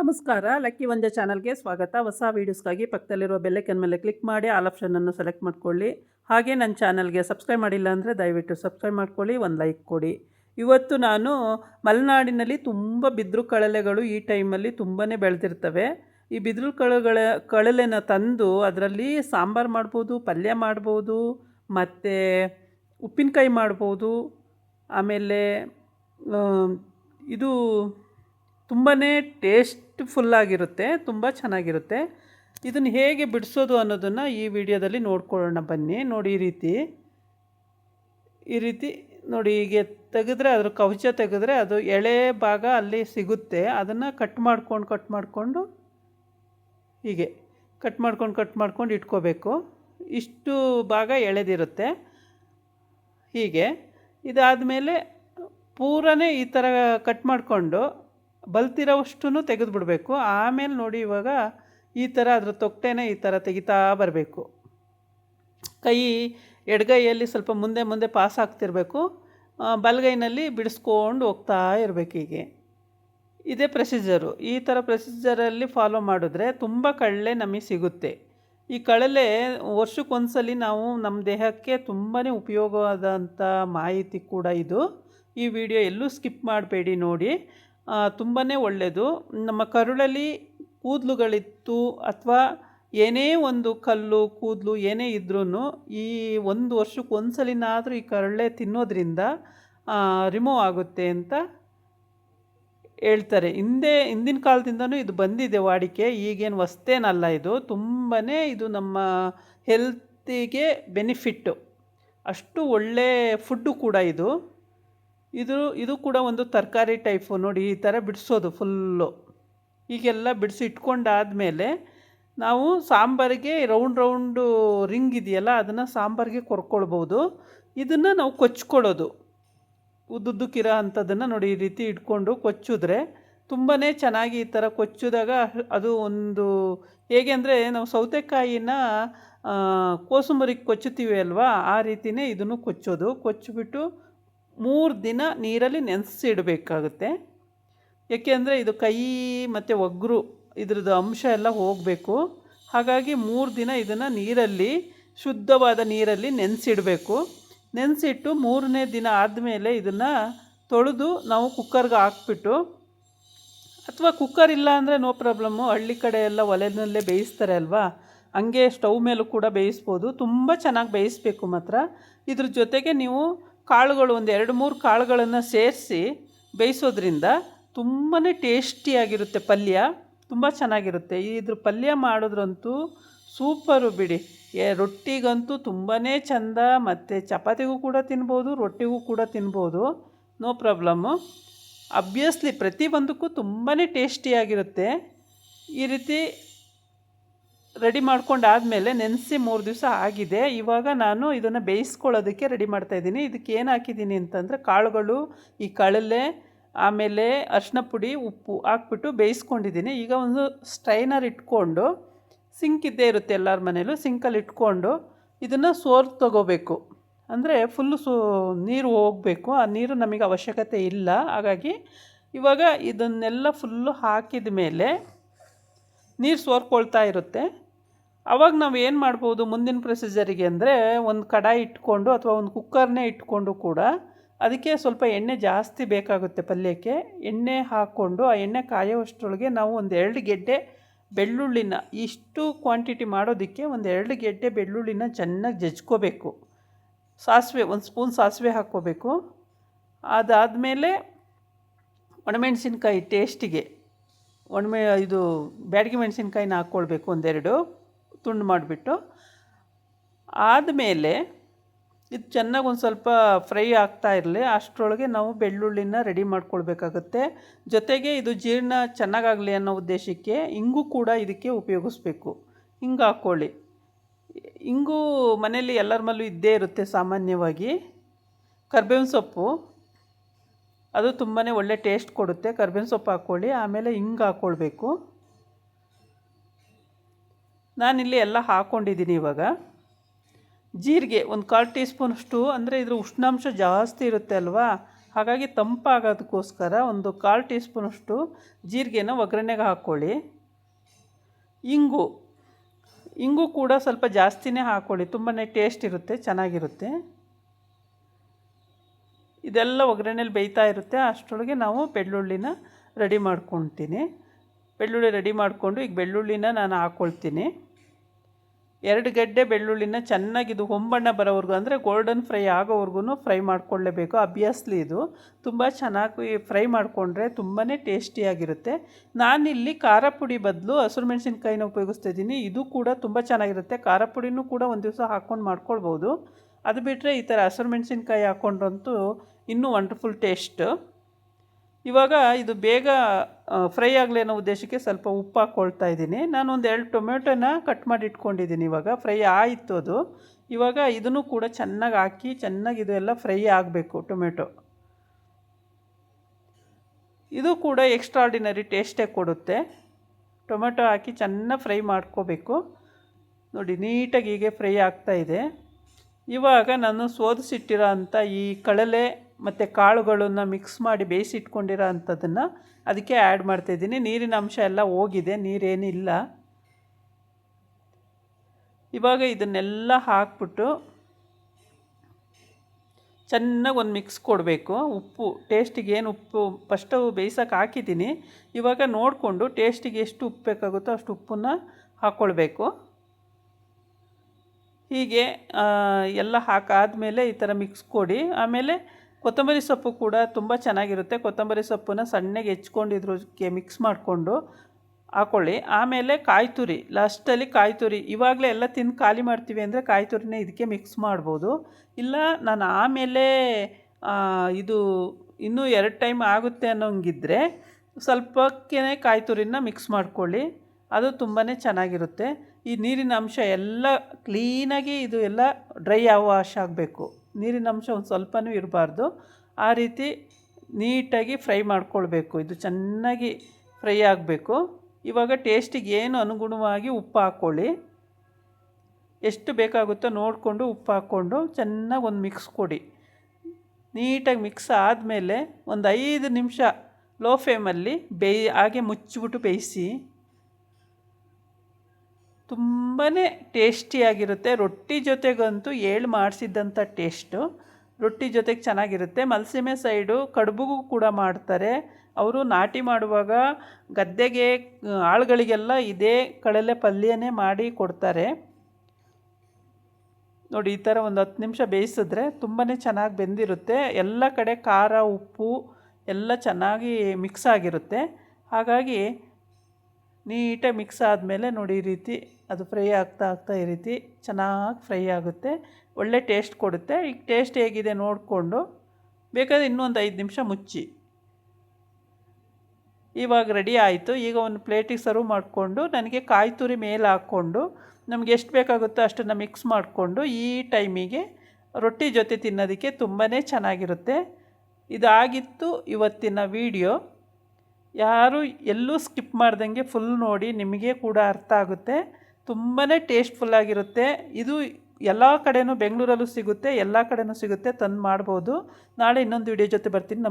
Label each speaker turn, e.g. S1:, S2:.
S1: ನಮಸ್ಕಾರ. ಲಕ್ಕಿ ವಂಜ ಚಾನಲ್ಗೆ ಸ್ವಾಗತ. ಹೊಸ ವೀಡಿಯೋಸ್ಗಾಗಿ ಪಕ್ಕದಲ್ಲಿರುವ ಬೆಲ್ಲೈಕನ್ ಮೇಲೆ ಕ್ಲಿಕ್ ಮಾಡಿ ಆಲ್ ಆಪ್ಷನನ್ನು ಸೆಲೆಕ್ಟ್ ಮಾಡ್ಕೊಳ್ಳಿ. ಹಾಗೆ ನನ್ನ ಚಾನಲ್ಗೆ ಸಬ್ಸ್ಕ್ರೈಬ್ ಮಾಡಿಲ್ಲ ಅಂದರೆ ದಯವಿಟ್ಟು ಸಬ್ಸ್ಕ್ರೈಬ್ ಮಾಡ್ಕೊಳ್ಳಿ, ಒಂದು ಲೈಕ್ ಕೊಡಿ. ಇವತ್ತು ನಾನು ಮಲೆನಾಡಿನಲ್ಲಿ ತುಂಬ ಬಿದ್ರು ಕಳಲೆಗಳು ಈ ಟೈಮಲ್ಲಿ ತುಂಬಾ ಬೆಳೆದಿರ್ತವೆ. ಈ ಬಿದ್ರು ಕಳಗಳ, ಕಳಲೆನ ತಂದು ಅದರಲ್ಲಿ ಸಾಂಬಾರು ಮಾಡ್ಬೋದು, ಪಲ್ಯ ಮಾಡ್ಬೋದು, ಮತ್ತು ಉಪ್ಪಿನಕಾಯಿ ಮಾಡ್ಬೋದು, ಆಮೇಲೆ ಇದು ತುಂಬಾ ಟೇಸ್ಟ್ಫುಲ್ಲಾಗಿರುತ್ತೆ ತುಂಬ ಚೆನ್ನಾಗಿರುತ್ತೆ. ಇದನ್ನು ಹೇಗೆ ಬಿಡಿಸೋದು ಅನ್ನೋದನ್ನು ಈ ವಿಡಿಯೋದಲ್ಲಿ ನೋಡ್ಕೊಳ್ಳೋಣ ಬನ್ನಿ. ನೋಡಿ ಈ ರೀತಿ. ಈ ರೀತಿ ನೋಡಿ ಹೀಗೆ ತೆಗೆದ್ರೆ ಅದ್ರ ಕವಚ ತೆಗೆದ್ರೆ ಅದು ಎಳೆ ಭಾಗ ಅಲ್ಲಿ ಸಿಗುತ್ತೆ. ಅದನ್ನು ಕಟ್ ಮಾಡ್ಕೊಂಡು ಕಟ್ ಮಾಡಿಕೊಂಡು ಹೀಗೆ ಕಟ್ ಮಾಡ್ಕೊಂಡು ಕಟ್ ಮಾಡ್ಕೊಂಡು ಇಟ್ಕೋಬೇಕು. ಇಷ್ಟು ಭಾಗ ಎಳೆದಿರುತ್ತೆ. ಹೀಗೆ ಇದಾದಮೇಲೆ ಪೂರನೇ ಈ ಥರ ಕಟ್ ಮಾಡಿಕೊಂಡು ಬಲ್ತಿರೋವಷ್ಟು ತೆಗೆದುಬಿಡಬೇಕು. ಆಮೇಲೆ ನೋಡಿ ಇವಾಗ ಈ ಥರ ಅದರ ತೊಟ್ಟೆನೇ ಈ ಥರ ತೆಗಿತಾ ಬರಬೇಕು. ಕೈ ಎಡಗೈಯಲ್ಲಿ ಸ್ವಲ್ಪ ಮುಂದೆ ಮುಂದೆ ಪಾಸ್ ಆಗ್ತಿರಬೇಕು. ಬಲಗೈನಲ್ಲಿ ಬಿಡಿಸ್ಕೊಂಡು ಹೋಗ್ತಾ ಇರಬೇಕು ಹೀಗೆ. ಇದೇ ಪ್ರೊಸೀಜರು. ಈ ಥರ ಪ್ರೊಸೀಜರಲ್ಲಿ ಫಾಲೋ ಮಾಡಿದ್ರೆ ತುಂಬ ಕಳಲೆ ನಮಗೆ ಸಿಗುತ್ತೆ. ಈ ಕಳಲೆ ವರ್ಷಕ್ಕೊಂದ್ಸಲಿ ನಾವು ನಮ್ಮ ದೇಹಕ್ಕೆ ತುಂಬಾ ಉಪಯೋಗವಾದಂಥ ಮಾಹಿತಿ ಕೂಡ ಇದು. ಈ ವಿಡಿಯೋ ಎಲ್ಲೂ ಸ್ಕಿಪ್ ಮಾಡಬೇಡಿ ನೋಡಿ. ತುಂಬಾ ಒಳ್ಳೆಯದು ನಮ್ಮ ಕರುಳಲ್ಲಿ ಕೂದಲುಗಳಿತ್ತು ಅಥವಾ ಏನೇ ಒಂದು ಕಲ್ಲು, ಕೂದಲು ಏನೇ ಇದ್ರೂ ಈ ಒಂದು ವರ್ಷಕ್ಕೆ ಒಂದ್ಸಲಿನಾದರೂ ಈ ಕರಳೆ ತಿನ್ನೋದ್ರಿಂದ ರಿಮೂವ್ ಆಗುತ್ತೆ ಅಂತ ಹೇಳ್ತಾರೆ. ಹಿಂದೆ, ಹಿಂದಿನ ಕಾಲದಿಂದನೂ ಇದು ಬಂದಿದೆ ವಾಡಿಕೆ. ಈಗೇನು ಹೊಸ್ತೇನಲ್ಲ ಇದು. ತುಂಬಾ ಇದು ನಮ್ಮ ಹೆಲ್ತಿಗೆ ಬೆನಿಫಿಟ್ಟು ಅಷ್ಟು ಒಳ್ಳೆ ಫುಡ್ಡು ಕೂಡ ಇದು. ಇದು ಇದು ಕೂಡ ಒಂದು ತರಕಾರಿ ಟೈಪು ನೋಡಿ ಈ ಥರ ಬಿಡಿಸೋದು ಫುಲ್ಲು. ಈಗೆಲ್ಲ ಬಿಡಿಸಿ ಇಟ್ಕೊಂಡಾದಮೇಲೆ ನಾವು ಸಾಂಬಾರಿಗೆ ರೌಂಡ್ ರೌಂಡು ರಿಂಗ್ ಇದೆಯಲ್ಲ, ಅದನ್ನು ಸಾಂಬಾರಿಗೆ ಕೊರ್ಕೊಳ್ಬೋದು. ಇದನ್ನು ನಾವು ಕೊಚ್ಕೊಳ್ಳೋದು. ಉದ್ದುದ್ದಕ್ಕಿರೋ ಅಂಥದ್ದನ್ನು ನೋಡಿ ಈ ರೀತಿ ಇಟ್ಕೊಂಡು ಕೊಚ್ಚಿದ್ರೆ ತುಂಬಾ ಚೆನ್ನಾಗಿ ಈ ಥರ ಕೊಚ್ಚಿದಾಗ ಅದು ಒಂದು ಹೇಗೆ ಅಂದರೆ ನಾವು ಸೌತೆಕಾಯಿನ ಕೋಸುಂಬರಿಗೆ ಕೊಚ್ಚುತ್ತೀವಿ ಅಲ್ವಾ, ಆ ರೀತಿಯೇ ಇದನ್ನು ಕೊಚ್ಚೋದು. ಕೊಚ್ಚಿಬಿಟ್ಟು ಮೂರು ದಿನ ನೀರಲ್ಲಿ ನೆನೆಸಿಡಬೇಕಾಗುತ್ತೆ ಏಕೆಂದರೆ ಇದು ಕೈ ಮತ್ತು ಒಗ್ರು ಇದ್ರದ್ದು ಅಂಶ ಎಲ್ಲ ಹೋಗಬೇಕು. ಹಾಗಾಗಿ ಮೂರು ದಿನ ಇದನ್ನು ನೀರಲ್ಲಿ, ಶುದ್ಧವಾದ ನೀರಲ್ಲಿ ನೆನೆಸಿಡಬೇಕು ನೆನೆಸಿಟ್ಟು ಮೂರನೇ ದಿನ ಆದಮೇಲೆ ಇದನ್ನು ತೊಳೆದು ನಾವು ಕುಕ್ಕರ್ಗೆ ಹಾಕ್ಬಿಟ್ಟು, ಅಥವಾ ಕುಕ್ಕರ್ ಇಲ್ಲ ಅಂದರೆ ನೋ ಪ್ರಾಬ್ಲಮ್ಮು ಹಳ್ಳಿ ಕಡೆ ಎಲ್ಲ ಒಲೆನಲ್ಲೇ ಬೇಯಿಸ್ತಾರೆ ಅಲ್ವಾ? ಹಂಗೆ ಸ್ಟವ್ ಮೇಲೂ ಕೂಡ ಬೇಯಿಸ್ಬೋದು. ತುಂಬ ಚೆನ್ನಾಗಿ ಬೇಯಿಸ್ಬೇಕು ಮಾತ್ರ. ಇದ್ರ ಜೊತೆಗೆ ನೀವು ಕಾಳುಗಳು ಒಂದು ಎರಡು ಮೂರು ಕಾಳುಗಳನ್ನು ಸೇರಿಸಿ ಬೇಯಿಸೋದ್ರಿಂದ ತುಂಬಾ ಟೇಸ್ಟಿಯಾಗಿರುತ್ತೆ ಪಲ್ಯ, ತುಂಬ ಚೆನ್ನಾಗಿರುತ್ತೆ. ಇದ್ರ ಪಲ್ಯ ಮಾಡಿದ್ರಂತೂ ಸೂಪರು ಬಿಡಿ. ಏ ರೊಟ್ಟಿಗಂತೂ ತುಂಬಾ ಚಂದ, ಮತ್ತು ಚಪಾತಿಗೂ ಕೂಡ ತಿನ್ಬೋದು, ರೊಟ್ಟಿಗೂ ಕೂಡ ತಿನ್ಬೋದು. ನೋ ಪ್ರಾಬ್ಲಮ್ಮು ಅಬ್ವಿಯಸ್ಲಿ ಪ್ರತಿಯೊಂದಕ್ಕೂ ತುಂಬಾ ಟೇಸ್ಟಿಯಾಗಿರುತ್ತೆ ಈ ರೀತಿ ರೆಡಿ ಮಾಡ್ಕೊಂಡಾದಮೇಲೆ ನೆನೆಸಿ ಮೂರು ದಿವಸ ಆಗಿದೆ. ಇವಾಗ ನಾನು ಇದನ್ನು ಬೇಯಿಸ್ಕೊಳ್ಳೋದಕ್ಕೆ ರೆಡಿ ಮಾಡ್ತಾಯಿದ್ದೀನಿ ಇದಕ್ಕೆ ಏನು ಹಾಕಿದ್ದೀನಿ ಅಂತಂದರೆ ಕಾಳುಗಳು, ಈ ಕಳಲೆ ಆಮೇಲೆ ಅರಿಶಿನ ಪುಡಿ, ಉಪ್ಪು ಹಾಕ್ಬಿಟ್ಟು ಬೇಯಿಸ್ಕೊಂಡಿದ್ದೀನಿ. ಈಗ ಒಂದು ಸ್ಟ್ರೈನರ್ ಇಟ್ಕೊಂಡು, ಸಿಂಕ್ ಇದ್ದೇ ಇರುತ್ತೆ ಎಲ್ಲರ ಮನೇಲೂ ಸಿಂಕಲ್ಲಿ ಇಟ್ಕೊಂಡು ಇದನ್ನು ಸೋರ್ ತಗೋಬೇಕು. ಅಂದರೆ ಫುಲ್ಲು ಸೋ ನೀರು ಹೋಗಬೇಕು. ಆ ನೀರು ನಮಗೆ ಅವಶ್ಯಕತೆ ಇಲ್ಲ. ಹಾಗಾಗಿ ಇವಾಗ ಇದನ್ನೆಲ್ಲ ಫುಲ್ಲು ಹಾಕಿದ ಮೇಲೆ ನೀರು ಸೋರ್ಕೊಳ್ತಾ ಇರುತ್ತೆ. ಅವಾಗ ನಾವು ಏನು ಮಾಡ್ಬೋದು ಮುಂದಿನ ಪ್ರೊಸೀಜರಿಗೆ ಅಂದರೆ ಒಂದು ಕಡಾಯಿ ಇಟ್ಕೊಂಡು ಅಥವಾ ಒಂದು ಕುಕ್ಕರ್ನೇ ಇಟ್ಕೊಂಡು ಕೂಡ ಅದಕ್ಕೆ ಸ್ವಲ್ಪ ಎಣ್ಣೆ ಜಾಸ್ತಿ ಬೇಕಾಗುತ್ತೆ ಪಲ್ಯಕ್ಕೆ. ಎಣ್ಣೆ ಹಾಕ್ಕೊಂಡು ಆ ಎಣ್ಣೆ ಕಾಯೋಷ್ಟರೊಳಗೆ ನಾವು ಒಂದು ಎರಡು ಗೆಡ್ಡೆ ಬೆಳ್ಳುಳ್ಳಿನ ಇಷ್ಟು ಕ್ವಾಂಟಿಟಿ ಮಾಡೋದಕ್ಕೆ ಒಂದು ಎರಡು ಗೆಡ್ಡೆ ಬೆಳ್ಳುಳ್ಳಿನ ಚೆನ್ನಾಗಿ ಜಜ್ಕೋಬೇಕು. ಸಾಸಿವೆ, ಒಂದು ಸ್ಪೂನ್ ಸಾಸಿವೆ ಹಾಕ್ಕೋಬೇಕು. ಅದಾದಮೇಲೆ ಒಣಮೆಣಸಿನ್ಕಾಯಿ ಟೇಸ್ಟಿಗೆ ಒಣಮೆ ಇದು ಬ್ಯಾಡಗಿ ಮೆಣಸಿನ್ಕಾಯಿನ ಹಾಕ್ಕೊಳ್ಬೇಕು ಒಂದೆರಡು. ತುಂಡು ಮಾಡಿಬಿಟ್ಟು ಆದಮೇಲೆ ಇದು ಚೆನ್ನಾಗಿ ಒಂದು ಸ್ವಲ್ಪ ಫ್ರೈ ಆಗ್ತಾ ಇರಲಿ. ಅಷ್ಟರೊಳಗೆ ನಾವು ಬೆಳ್ಳುಳ್ಳಿನ ರೆಡಿ ಮಾಡ್ಕೊಳ್ಬೇಕಾಗತ್ತೆ. ಜೊತೆಗೆ ಇದು ಜೀರ್ಣ ಚೆನ್ನಾಗಾಗಲಿ ಅನ್ನೋ ಉದ್ದೇಶಕ್ಕೆ ಇಂಗು ಕೂಡ ಇದಕ್ಕೆ ಉಪಯೋಗಿಸ್ಬೇಕು. ಹಿಂಗೆ ಹಾಕ್ಕೊಳ್ಳಿ ಇಂಗು ಮನೇಲಿ ಎಲ್ಲರ ಮಲ್ಲೂ ಇದ್ದೇ ಇರುತ್ತೆ ಸಾಮಾನ್ಯವಾಗಿ. ಕರ್ಬೇವಿನ ಸೊಪ್ಪು, ಅದು ತುಂಬಾ ಒಳ್ಳೆ ಟೇಸ್ಟ್ ಕೊಡುತ್ತೆ. ಕರ್ಬೇವಿನ ಸೊಪ್ಪು ಹಾಕ್ಕೊಳ್ಳಿ ಆಮೇಲೆ ಹಿಂಗೆ ಹಾಕ್ಕೊಳ್ಬೇಕು ನಾನಿಲ್ಲಿ ಎಲ್ಲ ಹಾಕ್ಕೊಂಡಿದ್ದೀನಿ ಇವಾಗ. ಜೀರಿಗೆ ಒಂದು ಕಾಲು ಟೀ ಸ್ಪೂನಷ್ಟು ಅಂದರೆ ಇದ್ರ ಉಷ್ಣಾಂಶ ಜಾಸ್ತಿ ಇರುತ್ತೆ ಅಲ್ವಾ? ಹಾಗಾಗಿ ತಂಪಾಗೋದಕ್ಕೋಸ್ಕರ ಒಂದು ಕಾಲು ಟೀ ಸ್ಪೂನಷ್ಟು ಜೀರಿಗೆನ ಒಗ್ಗರಣೆಗೆ ಹಾಕ್ಕೊಳ್ಳಿ. ಇಂಗು ಇಂಗು ಕೂಡ ಸ್ವಲ್ಪ ಜಾಸ್ತಿನೇ ಹಾಕ್ಕೊಳ್ಳಿ. ತುಂಬಾ ಟೇಸ್ಟ್ ಇರುತ್ತೆ, ಚೆನ್ನಾಗಿರುತ್ತೆ. ಇದೆಲ್ಲ ಒಗ್ಗರಣೆಲಿ ಬೇಯ್ತಾ ಇರುತ್ತೆ. ಅಷ್ಟರೊಳಗೆ ನಾವು ಬೆಳ್ಳುಳ್ಳಿನ ರೆಡಿ ಮಾಡ್ಕೊತೀನಿ ಬೆಳ್ಳುಳ್ಳಿ ರೆಡಿ ಮಾಡಿಕೊಂಡು ಈಗ ಬೆಳ್ಳುಳ್ಳಿನ ನಾನು ಹಾಕ್ಕೊಳ್ತೀನಿ. ಎರಡು ಗಡ್ಡೆ ಬೆಳ್ಳುಳ್ಳಿನ ಚೆನ್ನಾಗಿ ಇದು ಹೊಂಬಣ್ಣ ಬರೋವರೆಗೂ, ಅಂದರೆ ಗೋಲ್ಡನ್ ಫ್ರೈ ಆಗೋವರೆಗೂ ಫ್ರೈ ಮಾಡ್ಕೊಳ್ಳೇಬೇಕು. ಅಭ್ಯಾಸಲಿ ಇದು ತುಂಬ ಚೆನ್ನಾಗಿ ಫ್ರೈ ಮಾಡಿಕೊಂಡ್ರೆ ತುಂಬಾ ಟೇಸ್ಟಿಯಾಗಿರುತ್ತೆ ನಾನಿಲ್ಲಿ ಖಾರ ಪುಡಿ ಬದಲು ಹಸಿರು ಮೆಣಸಿನ್ಕಾಯಿನ ಉಪಯೋಗಿಸ್ತಾ ಇದ್ದೀನಿ. ಇದು ಕೂಡ ತುಂಬ ಚೆನ್ನಾಗಿರುತ್ತೆ. ಖಾರ ಪುಡಿನೂ ಕೂಡ ಒಂದು ದಿವಸ ಹಾಕ್ಕೊಂಡು ಮಾಡ್ಕೊಳ್ಬೋದು. ಅದು ಬಿಟ್ಟರೆ ಈ ಥರ ಹಸಿರು ಮೆಣಸಿನ್ಕಾಯಿ ಹಾಕ್ಕೊಂಡ್ರಂತೂ ಇನ್ನೂ ವಂಡರ್ಫುಲ್ ಟೇಸ್ಟ್ ಇವಾಗ ಇದು ಬೇಗ ಫ್ರೈ ಆಗಲಿ ಅನ್ನೋ ಉದ್ದೇಶಕ್ಕೆ ಸ್ವಲ್ಪ ಉಪ್ಪು ಹಾಕ್ಕೊಳ್ತಾ ಇದ್ದೀನಿ. ನಾನು ಒಂದು ಎರಡು ಟೊಮೆಟೊನ ಕಟ್ ಮಾಡಿ ಇಟ್ಕೊಂಡಿದ್ದೀನಿ ಇವಾಗ. ಫ್ರೈ ಆಯಿತು ಅದು. ಇವಾಗ ಇದನ್ನು ಕೂಡ ಚೆನ್ನಾಗಿ ಹಾಕಿ ಚೆನ್ನಾಗಿ ಇದು ಎಲ್ಲ ಫ್ರೈ ಆಗಬೇಕು ಟೊಮೆಟೊ ಇದು ಕೂಡ ಎಕ್ಸ್ಟ್ರಾರ್ಡಿನರಿ ಟೇಸ್ಟೇ ಕೊಡುತ್ತೆ. ಟೊಮೆಟೊ ಹಾಕಿ ಚೆನ್ನಾಗಿ ಫ್ರೈ ಮಾಡ್ಕೋಬೇಕು. ನೋಡಿ, ನೀಟಾಗಿ ಹೀಗೆ ಫ್ರೈ ಆಗ್ತಾ ಇದೆ. ಇವಾಗ ನಾನು ಸೋದಿಸಿಟ್ಟಿರೋ ಅಂಥ ಈ ಕಳಲೆ ಮತ್ತು ಕಾಳುಗಳನ್ನು ಮಿಕ್ಸ್ ಮಾಡಿ ಬೇಯಿಸಿಟ್ಕೊಂಡಿರೋ ಅಂಥದ್ದನ್ನು ಅದಕ್ಕೆ ಆ್ಯಡ್ ಮಾಡ್ತಾಯಿದ್ದೀನಿ ನೀರಿನ ಅಂಶ ಎಲ್ಲ ಹೋಗಿದೆ ನೀರೇನಿಲ್ಲ ಇವಾಗ ಇದನ್ನೆಲ್ಲ ಹಾಕ್ಬಿಟ್ಟು ಚೆನ್ನಾಗಿ ಒಂದು ಮಿಕ್ಸ್ ಕೊಡಬೇಕು. ಉಪ್ಪು ಟೇಸ್ಟಿಗೆ ಏನು ಉಪ್ಪು ಫಸ್ಟು ಬೇಯಿಸೋಕೆ ಹಾಕಿದ್ದೀನಿ. ಇವಾಗ ನೋಡಿಕೊಂಡು ಟೇಸ್ಟಿಗೆ ಎಷ್ಟು ಉಪ್ಪು ಬೇಕಾಗುತ್ತೋ ಅಷ್ಟು ಉಪ್ಪನ್ನು ಹಾಕ್ಕೊಳ್ಬೇಕು ಹೀಗೆ ಎಲ್ಲ ಹಾಕಾದಮೇಲೆ ಈ ಥರ ಮಿಕ್ಸ್ ಕೊಡಿ. ಆಮೇಲೆ ಕೊತ್ತಂಬರಿ ಸೊಪ್ಪು ಕೂಡ ತುಂಬ ಚೆನ್ನಾಗಿರುತ್ತೆ. ಕೊತ್ತಂಬರಿ ಸೊಪ್ಪನ್ನ ಸಣ್ಣಗೆ ಹೆಚ್ಕೊಂಡು ಇದ್ರಕ್ಕೆ ಮಿಕ್ಸ್ ಮಾಡಿಕೊಂಡು ಹಾಕ್ಕೊಳ್ಳಿ ಆಮೇಲೆ ಕಾಯಿ ತುರಿ ಲಾಸ್ಟಲ್ಲಿ ಕಾಯಿ ತುರಿ ಇವಾಗಲೇ ಎಲ್ಲ ತಿಂದು ಖಾಲಿ ಮಾಡ್ತೀವಿ ಅಂದರೆ ಕಾಯಿ ತುರಿನೇ ಇದಕ್ಕೆ ಮಿಕ್ಸ್ ಮಾಡ್ಬೋದು. ಇಲ್ಲ, ನಾನು ಆಮೇಲೆ ಇದು ಇನ್ನೂ ಎರಡು ಟೈಮ್ ಆಗುತ್ತೆ ಅನ್ನೋಂಗಿದ್ರೆ ಸ್ವಲ್ಪಕ್ಕೆ ಕಾಯಿ ತುರಿನ ಮಿಕ್ಸ್ ಮಾಡ್ಕೊಳ್ಳಿ. ಅದು ತುಂಬಾ ಚೆನ್ನಾಗಿರುತ್ತೆ. ಈ ನೀರಿನ ಅಂಶ ಎಲ್ಲ ಕ್ಲೀನಾಗಿ ಇದು ಎಲ್ಲ ಡ್ರೈ ವಾಶ್ ಆಗಬೇಕು. ನೀರಿನ ಅಂಶ ಒಂದು ಸ್ವಲ್ಪನೂ ಇರಬಾರ್ದು. ಆ ರೀತಿ ನೀಟಾಗಿ ಫ್ರೈ ಮಾಡ್ಕೊಳ್ಬೇಕು. ಇದು ಚೆನ್ನಾಗಿ ಫ್ರೈ ಆಗಬೇಕು. ಇವಾಗ ಟೇಸ್ಟಿಗೆ ಏನು ಅನುಗುಣವಾಗಿ ಉಪ್ಪು ಹಾಕ್ಕೊಳ್ಳಿ ಎಷ್ಟು ಬೇಕಾಗುತ್ತೋ ನೋಡಿಕೊಂಡು ಉಪ್ಪು ಹಾಕ್ಕೊಂಡು ಚೆನ್ನಾಗಿ ಒಂದು ಮಿಕ್ಸ್ ಕೊಡಿ. ನೀಟಾಗಿ ಮಿಕ್ಸ್ ಆದಮೇಲೆ ಒಂದು ಐದು ನಿಮಿಷ ಲೋ ಫ್ಲೇಮಲ್ಲಿ ಬೇಯಿ, ಹಾಗೆ ಮುಚ್ಚಿಬಿಟ್ಟು ಬೇಯಿಸಿ. ತುಂಬಾ ಟೇಸ್ಟಿಯಾಗಿರುತ್ತೆ ರೊಟ್ಟಿ ಜೊತೆಗಂತೂ ಏಳು ಮಾಡಿಸಿದ್ದಂಥ ಟೇಸ್ಟು ರೊಟ್ಟಿ ಜೊತೆಗೆ ಚೆನ್ನಾಗಿರುತ್ತೆ. ಮಲ್ಸಿಮೆ ಸೈಡು ಕಡುಬುಗೂ ಕೂಡ ಮಾಡ್ತಾರೆ. ಅವರು ನಾಟಿ ಮಾಡುವಾಗ ಗದ್ದೆಗೆ ಆಳುಗಳಿಗೆಲ್ಲ ಇದೇ ಕಡಲೆ ಪಲ್ಯನೇ ಮಾಡಿ ಕೊಡ್ತಾರೆ. ನೋಡಿ, ಈ ಥರ ಒಂದು ಹತ್ತು ನಿಮಿಷ ಬೇಯಿಸಿದ್ರೆ ತುಂಬಾ ಚೆನ್ನಾಗಿ ಬೆಂದಿರುತ್ತೆ. ಎಲ್ಲ ಕಡೆ ಖಾರ, ಉಪ್ಪು ಎಲ್ಲ ಚೆನ್ನಾಗಿ ಮಿಕ್ಸ್ ಆಗಿರುತ್ತೆ. ಹಾಗಾಗಿ ನೀಟಾಗಿ ಮಿಕ್ಸ್ ಆದಮೇಲೆ ನೋಡಿ ಈ ರೀತಿ ಅದು ಫ್ರೈ ಆಗ್ತಾ ಆಗ್ತಾ ಈ ರೀತಿ ಚೆನ್ನಾಗಿ ಫ್ರೈ ಆಗುತ್ತೆ. ಒಳ್ಳೆ ಟೇಸ್ಟ್ ಕೊಡುತ್ತೆ. ಈಗ ಟೇಸ್ಟ್ ಹೇಗಿದೆ ನೋಡಿಕೊಂಡು ಬೇಕಾದರೆ ಇನ್ನೊಂದು ಐದು ನಿಮಿಷ ಮುಚ್ಚಿ. ಇವಾಗ ರೆಡಿ ಆಯಿತು. ಈಗ ಒಂದು ಪ್ಲೇಟಿಗೆ ಸರ್ವ್ ಮಾಡಿಕೊಂಡು ನನಗೆ ಕಾಯಿ ತುರಿ ಮೇಲೆ ಹಾಕ್ಕೊಂಡು ನಮಗೆ ಎಷ್ಟು ಬೇಕಾಗುತ್ತೋ ಅಷ್ಟನ್ನು ಮಿಕ್ಸ್ ಮಾಡಿಕೊಂಡು ಈ ಟೈಮಿಗೆ ರೊಟ್ಟಿ ಜೊತೆ ತಿನ್ನೋದಕ್ಕೆ ತುಂಬಾ ಚೆನ್ನಾಗಿರುತ್ತೆ. ಇದಾಗಿತ್ತು ಇವತ್ತಿನ ವಿಡಿಯೋ. ಯಾರು ಎಲ್ಲೂ ಸ್ಕಿಪ್ ಮಾಡ್ದಂಗೆ ಫುಲ್ ನೋಡಿ ನಿಮಗೆ ಕೂಡ ಅರ್ಥ ಆಗುತ್ತೆ. ತುಂಬಾ ಟೇಸ್ಟ್ಫುಲ್ಲಾಗಿರುತ್ತೆ ಇದು ಎಲ್ಲ ಕಡೆಯೂ ಬೆಂಗಳೂರಲ್ಲೂ ಸಿಗುತ್ತೆ, ಎಲ್ಲ ಕಡೆಯೂ ಸಿಗುತ್ತೆ, ತಂದು ಮಾಡ್ಬೋದು. ನಾಳೆ ಇನ್ನೊಂದು ವಿಡಿಯೋ ಜೊತೆ ಬರ್ತೀನಿ.